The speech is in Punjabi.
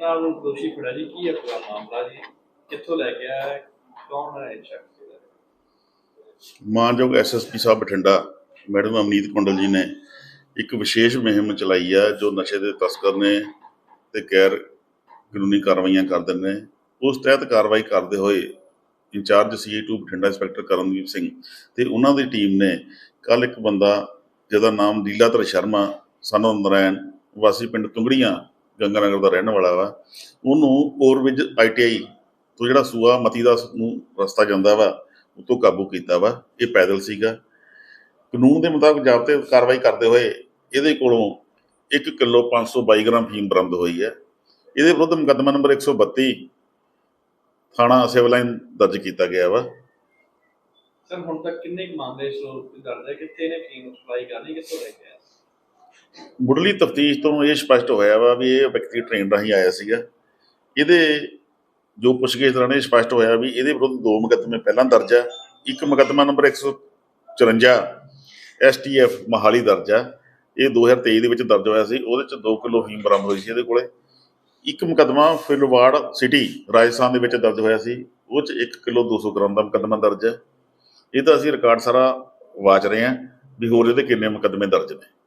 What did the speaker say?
ਨਾਲ ਦੋਸ਼ੀ ਫੜਿਆ ਜੀ, ਕੀ ਹੈ ਪੂਰਾ ਮਾਮਲਾ ਜੀ? ਕਿੱਥੋਂ ਲੈ ਕੇ ਆਇਆ? ਕੌਣ ਹੈ ਇਹ ਸ਼ਖਸ? ਮਾਨਯੋਗ ਐਸਐਸਪੀ ਸਾਹਿਬ ਬਠਿੰਡਾ, ਮੈਡਮ ਅਮਨੀਤ ਕੁੰਡਲ ਜੀ ਨੇ ਇੱਕ ਵਿਸ਼ੇਸ਼ ਮੁਹਿੰਮ ਚਲਾਈ ਆ, ਜੋ ਨਸ਼ੇ ਦੇ ਤਸਕਰ ਨੇ ਤੇ ਗੈਰ ਕਾਨੂੰਨੀ ਕਾਰਵਾਈਆਂ ਕਰਦੇ ਨੇ। ਉਸ ਤਹਿਤ ਕਾਰਵਾਈ ਕਰਦੇ ਹੋਏ ਇੰਚਾਰਜ ਸੀਏ2 ਬਠਿੰਡਾ ਇੰਸਪੈਕਟਰ ਕਰਨਦੀਪ ਸਿੰਘ ਤੇ ਉਹਨਾਂ ਦੀ ਟੀਮ ਨੇ ਕੱਲ ਇੱਕ ਬੰਦਾ ਜਿਹਦਾ ਨਾਮ ਲੀਲਾਧਰ ਸ਼ਰਮਾ, ਸਾਨੂੰ ਨਰਾਇਣ, ਵਾਸੀ ਪਿੰਡ ਤੁੰਗੜੀਆਂ ਗੰਗਾਨਗਰ ਦਾ ਰਹਿਣ ਵਾਲਾ ਵਾ, ਉਹਨੂੰ ਓਵਰਬ੍ਰਿਜ ਆਈਟੀਆਈ ਤੋਂ ਜਿਹੜਾ ਸੂਆ ਮਤੀਦਾਸ ਨੂੰ ਰਸਤਾ ਜਾਂਦਾ ਵਾ ਉਤੋਂ ਕਾਬੂ ਕੀਤਾ ਵਾ, ਇਹ ਪੈਦਲ ਸੀਗਾ। ਕਾਨੂੰਨ ਦੇ ਮੁਤਾਬਕ ਜ਼ਾਬਤੇ ਕਾਰਵਾਈ ਕਰਦੇ ਹੋਏ ਇਹਦੇ ਕੋਲੋਂ 1 ਕਿਲੋ 522 ਗ੍ਰਾਮ ਫੀਮ ਬਰਾਮਦ ਹੋਈ ਹੈ। ਇਹਦੇ ਵਿਰੁੱਧ ਮੁਕੱਦਮਾ ਨੰਬਰ 132 ਥਾਣਾ ਸਿਵਲ ਲਾਈਨ ਦਰਜ ਕੀਤਾ ਗਿਆ ਵਾ। ਸਰ, ਹੁਣ ਤੱਕ ਕਿੰਨੇ ਕੁ ਮਾਮਲੇ ਸੋ ਦਰਜ ਹੈ? ਕਿੱਥੇ ਨੇ ਫੀਮ ਸਪਲਾਈ ਕਰਨੀ, ਕਿੱਥੋਂ ਲੈ ਕੇ ਆਇਆ ਮੁੱਢਲੀ ਤਫਤੀਸ਼ ਤੋਂ ਇਹ ਸਪਸ਼ਟ ਹੋਇਆ ਵਾ ਵੀ ਇਹ ਵਿਅਕਤੀ ਟ੍ਰੇਨ ਰਾਹੀਂ ਆਇਆ ਸੀਗਾ। ਇਹਦੇ ਜੋ ਪੁੱਛਗਿੱਛ ਦੌਰਾਨ ਇਹ ਸਪਸ਼ਟ ਹੋਇਆ ਵੀ ਇਹਦੇ ਵਿਰੁੱਧ ਦੋ ਮੁਕੱਦਮੇ, ਪਹਿਲਾਂ ਦਰਜ ਹੈ ਇੱਕ ਮੁਕੱਦਮਾ ਨੰਬਰ 154 ਐਸਟੀਐਫ ਮਹਾਲੀ ਦਰਜ ਹੈ ਇਹ 2023 ਦੇ ਵਿੱਚ ਦਰਜ ਹੋਇਆ ਸੀ, ਉਹਦੇ ਚ 2 ਕਿਲੋ ਹੀਮ ਬਰਾਮਦ ਹੋਈ ਸੀ ਇਹਦੇ ਕੋਲੇ। ਇੱਕ ਮੁਕੱਦਮਾ ਫਿਲਵਾੜ ਸਿਟੀ, ਰਾਜਸਥਾਨ ਦੇ ਵਿੱਚ ਦਰਜ ਹੋਇਆ ਸੀ, ਉਹ ਚ 1 ਕਿਲੋ 200 ਗ੍ਰਾਮ ਦਾ ਮੁਕੱਦਮਾ ਦਰਜ ਹੈ ਇਹ ਤਾਂ ਅਸੀਂ ਰਿਕਾਰਡ ਸਾਰਾ ਵਾਚ ਰਹੇ ਹਾਂ ਵੀ ਹੋਰ ਇਹਦੇ ਕਿੰਨੇ ਮੁਕੱਦਮੇ ਦਰਜ ਨੇ।